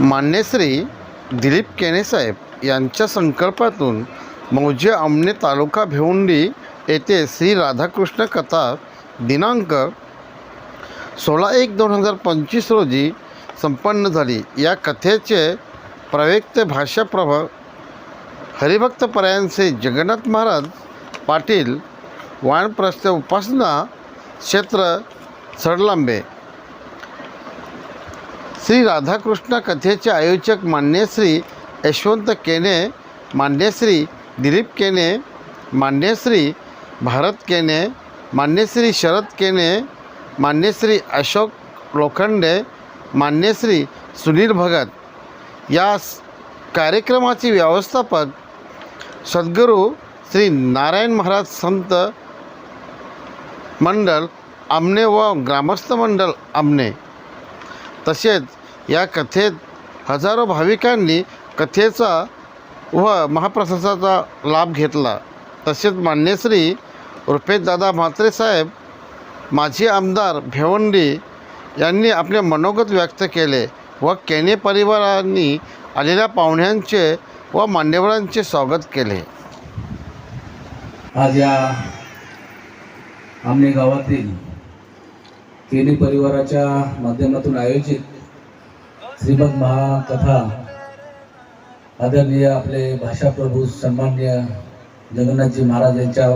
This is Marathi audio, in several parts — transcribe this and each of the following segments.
मान्यश्री दिलीप केनेसाहेब यांच्या संकल्पातून मौजे आमने तालुका भिवंडी येथे श्री राधाकृष्ण कथा दिनांक सोळा एक दोन हजार पंचवीस रोजी संपन्न झाली. या कथेचे प्रव्यक्त भाषाप्रभ हरिभक्तपर्यांचे जगन्नाथ महाराज पाटील वाणप्रस्थ उपासना क्षेत्र सडलांबे श्री राधाकृष्ण कथेचे आयोजक मान्यश्री यशवंत केने मान्यश्री दिलीप केने मान्यश्री भारत केने मान्यश्री शरद केने मान्यश्री अशोक लोखंडे मान्यश्री सुनील भगत. या स- कार्यक्रमाचे व्यवस्थापक सद्गुरू श्री नारायण महाराज संत मंडळ आमने व ग्रामस्थ मंडळ आमने तसेच या कथेत हजारो भाविकांनी कथेचा व महाप्रसादाचा लाभ घेतला. तसेच मान्यश्री रुपेशदादा म्हात्रे साहेब माजी आमदार भेवंडी यांनी आपले मनोगत व्यक्त केले व केने परिवारांनी आलेल्या पाहुण्यांचे व मान्यवरांचे स्वागत केले. आज या आमने गावातील केनी परिवाराच्या माध्यमातून आयोजित श्रीमद महाकथा आदरणीय आपले भाषाप्रभू सन्मान्य जगन्नाथजी महाराज यांच्या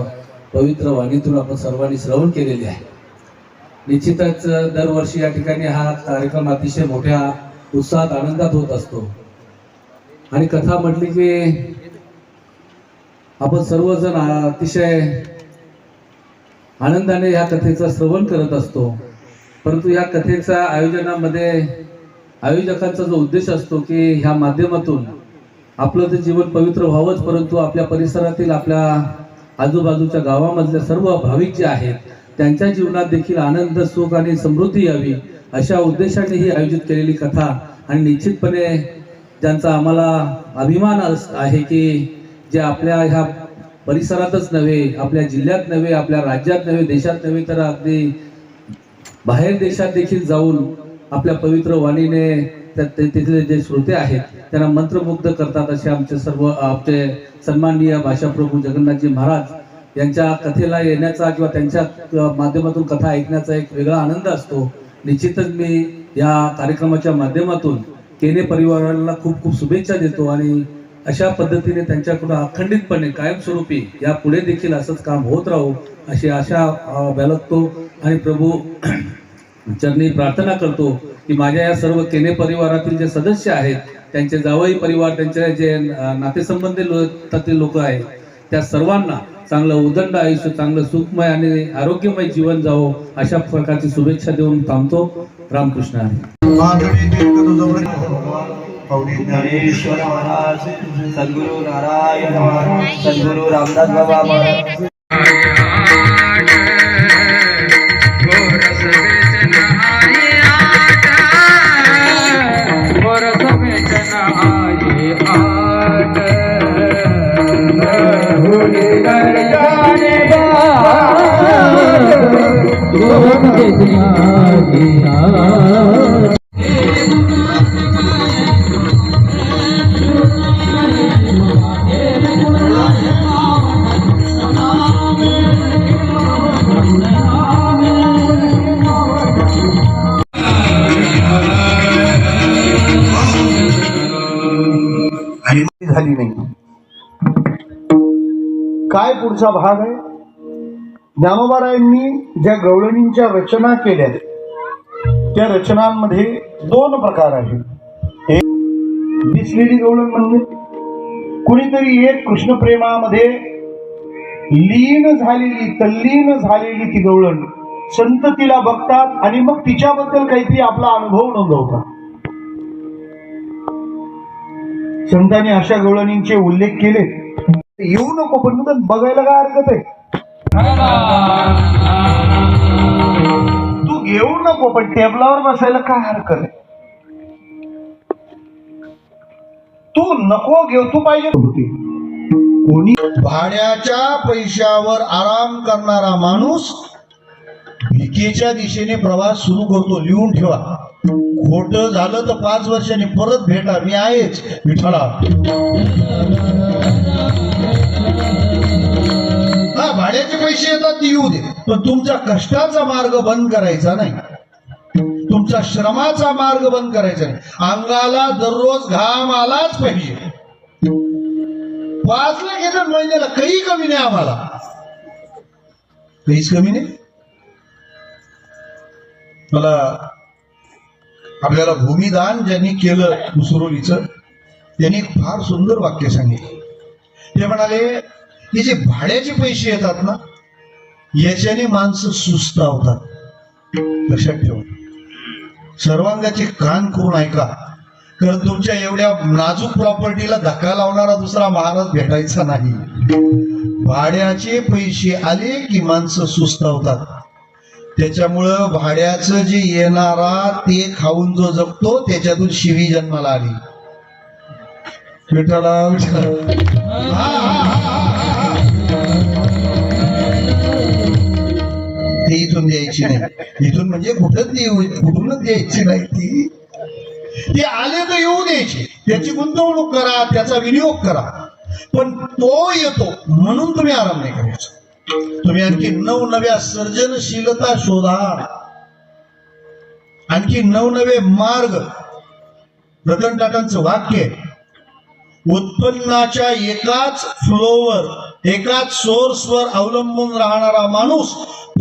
पवित्र वाणीतून आपण सर्वांनी श्रवण केलेले आहे. निश्चितच दरवर्षी या ठिकाणी हा कार्यक्रम अतिशय मोठ्या उत्साहात आनंदात होत असतो. आणि कथा म्हटली की आपण सर्वजण अतिशय आनंदाने या कथेचं श्रवण करत असतो. परंतु या कथेच्या आयोजनामध्ये आयोजकांचा जो उद्देश असतो की ह्या माध्यमातून आपलं ते जीवन पवित्र व्हावंच परंतु आपल्या परिसरातील आपल्या आजूबाजूच्या गावामधले सर्व भाविक जे आहेत त्यांच्या जीवनात देखील आनंद सुख आणि समृद्धी यावी अशा उद्देशाने ही आयोजित केलेली कथा. आणि निश्चितपणे ज्यांचा आम्हाला अभिमान आहे की जे आपल्या ह्या परिसरातच नव्हे आपल्या जिल्ह्यात नव्हे आपल्या राज्यात नव्हे देशात नव्हे तर अगदी बाहेर देशात देखील जाऊन आपल्या पवित्र वाणीने त्या- तिथले जे श्रोते आहेत त्यांना मंत्रमुग्ध करतात असे आमचे सर्व आमचे सन्माननीय भाषाप्रभू जगन्नाथजी महाराज यांच्या कथेला येण्याचा किंवा त्यांच्या माध्यमातून कथा ऐकण्याचा एक वेगळा आनंद असतो. निश्चितच मी या कार्यक्रमाच्या माध्यमातून केने परिवाराला खूप खूप शुभेच्छा देतो आणि अशा पद्धतीने त्यांच्याकडून अखंडितपणे कायमस्वरूपी या पुढे देखील असंच काम होत राहू अशी आशा अ, बाळगतो. आणि प्रभू चरणी प्रार्थना करतो की माझ्या या सर्व केने परिवारातील जे सदस्य आहेत त्यांचे जावई परिवार त्यांचे जे नातेसंबंधी लोक आहेत त्या सर्वांना चांगलं उदंड आयुष्य चांगलं सुखमय आणि आरोग्यमय जीवन जावो अशा प्रकारची शुभेच्छा देऊन थांबतो. रामकृष्ण महाराज सद्गुरु नारायण सद्गुरु रामदास बाबा महाराज. झाली नाही. काय पुढचा भाग आहे? ज्ञानोबारायांनी ज्या गवळणींच्या रचना केल्या त्या रचनांमध्ये दोन प्रकार आहेत. एक दिसलेली गवळण म्हणजे कुणीतरी एक कृष्णप्रेमामध्ये लीन झालेली तल्लीन झालेली ती गवळण संत तिला बघतात आणि मग तिच्याबद्दल काहीतरी आपला अनुभव नोंदवतात. संतांनी अशा गवळणींचे उल्लेख केले. येऊ नको पण बघायला काय हरकत आहे? तू घेऊ नको पण टेबलावर बसायला काय हरकत आहे? तू नको घेऊ तू पाहिजे होती. कोणी भाड्याच्या पैशावर आराम करणारा माणूस भिकेच्या दिशेने प्रवास सुरू करतो लिहून ठेवा. खोट झालं तर पाच वर्षांनी परत भेटा मी आहेच विठ्ठला भाड्याचे पैसे येतात ते येऊ दे. पण तुमच्या कष्टाचा मार्ग बंद करायचा नाही. तुमचा श्रमाचा मार्ग बंद करायचा नाही. अंगाला दररोज घाम आलाच पाहिजे. पाच गेलं महिन्याला काही कमी नाही आम्हाला. काहीच कमी नाही. मला आपल्याला भूमिदान ज्यांनी केलं मुसरोलीचं त्यांनी एक फार सुंदर वाक्य सांगितलं. ते म्हणाले हे जे भाड्याचे पैसे येतात ना याच्याने माणसं सुस्तावतात लक्षात ठेवा. सर्वांगाचे कान करून ऐका. कारण तुमच्या एवढ्या नाजूक प्रॉपर्टीला धक्का लावणारा दुसरा महाराज भेटायचा नाही. भाड्याचे पैसे आले की माणसं सुस्तावतात त्याच्यामुळं भाड्याचं जे येणारा ते खाऊन जो जगतो त्याच्यातून शिवी जन्माला आली. विठ्ठला ती इथून द्यायची नाही. इथून म्हणजे कुठं देऊ कुठूनच द्यायची नाही ती. ते आले तर येऊ द्यायची त्याची गुंतवणूक करा त्याचा विनियोग करा. पण तो येतो म्हणून तुम्ही आराम नाही करायचा. तुम्ही आणखी नवनव्या सर्जनशीलता शोधा. आणखी नवनवे मार्ग. रतन टाटांचं वाक्य उत्पन्नाच्या एकाच फ्लोवर एकाच सोर्सवर अवलंबून राहणारा माणूस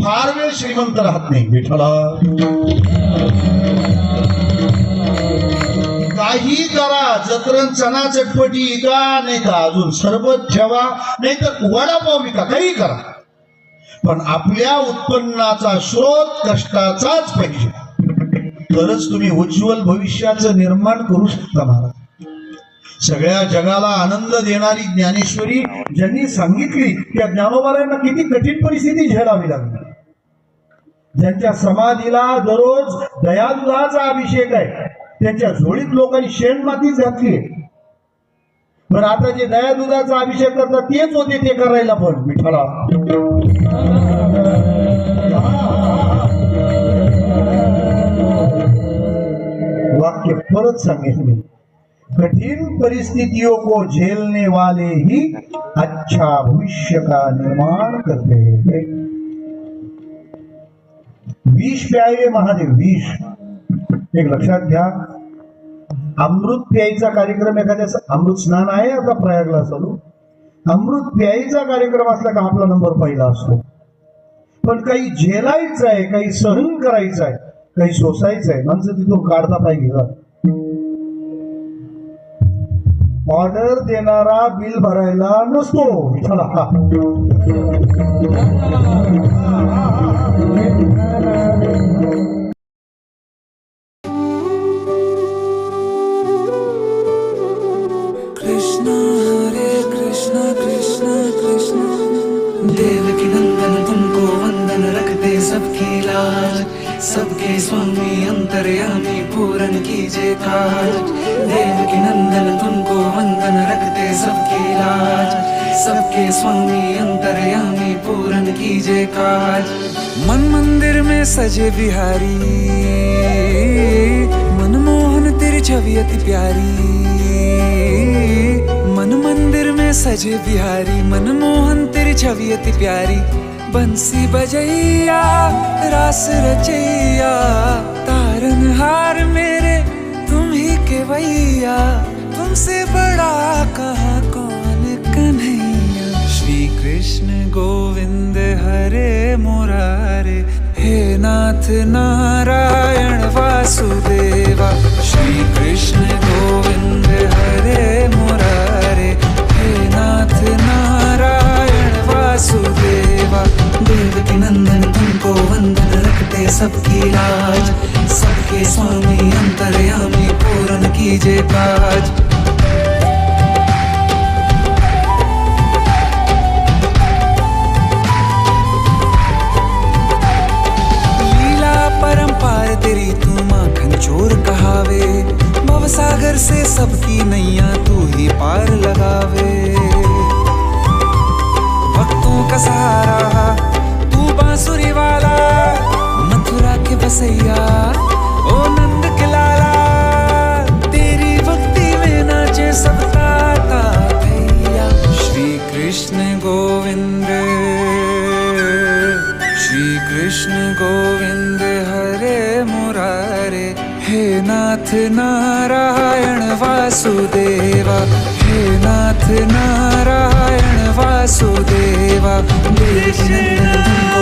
फार वेळ श्रीमंत राहत नाही विठ्ठला. काही करा जत्रण चना चटपटी का नाही का अजून सरबत ठेवा नाही तर वडापाव विका काही करा. पण आपल्या उत्पन्नाचा स्रोत कष्टाचाच पाहिजे. तरच तुम्ही उज्ज्वल भविष्याचं निर्माण करू शकता महाराज. सगळ्या जगाला आनंद देणारी ज्ञानेश्वरी ज्यांनी सांगितली त्या ज्ञानोबारायांना किती कठीण परिस्थिती झेलावी लागली. ज्यांच्या समाधीला दररोज दयादुधाचा अभिषेक आहे त्यांच्या झोळीत लोकांनी शेण माती घातली पण आता जे दयादुधाचा अभिषेक करतात तेच होते ते करायला पण. मिठाला. वाक्य परत सांगेन मी कठिन परिस्थितियों को झेलने वाले ही अच्छा भविष्य का निर्माण करते हैं। विष प्यायले महादेव विष एक लक्षात घ्या। अमृत प्यायचा कार्यक्रम एखाद्या अमृत स्नान आहे आता प्रयागला चालू? अमृत प्यायचा कार्यक्रम असला का आपला नंबर पहिला असतो? पण काही झेलायचं आहे काही सहन करायचं आहे काही सोसायचं आहे माणसं तिथून काढता पाहिजे ऑर्डर देणारा बिल भरायला नसतो. विठ्ठला कृष्ण हरे कृष्ण कृष्ण कृष्ण. देव की नंदन तुमको वंदन रखते सबकी लाज सबके स्वामी अंतर्यामी पूरन कीजिए काज। देव की नंदन तुमको वंदन रखते सबके लाज सबके स्वामी अंतर्यामी पूरन कीजिए काज। मन मंदिर में सजे बिहारी। मनमोहन तेरी छवि अति प्यारी। मन मंदिर में सजे बिहारी। मनमोहन तेरी छवि अति प्यारी। बंसी बजैया, रास रचैया तारन हार मेरे, तुम ही के भैया तुमसे बड़ा कहा कौन कन्हैया? श्री कृष्ण गोविंद हरे मुरारे, हे नाथ नारायण। सबकी लाज सबके स्वामी अंतर्यामी पूरन कीजिए काज लीला तेरी से सबकी नैया तू ही पार लगावे। भक्तों का सहारा बसैया ओ नंद के लाला, तेरी भक्ति में नाचे सब भैया। श्री कृष्ण गोविंद, श्री कृष्ण गोविंद, हरे मुरारे। हे नाथ नारायण वासुदेवा, हे नाथ नारायण वासुदेवा। देव नंदन तुमको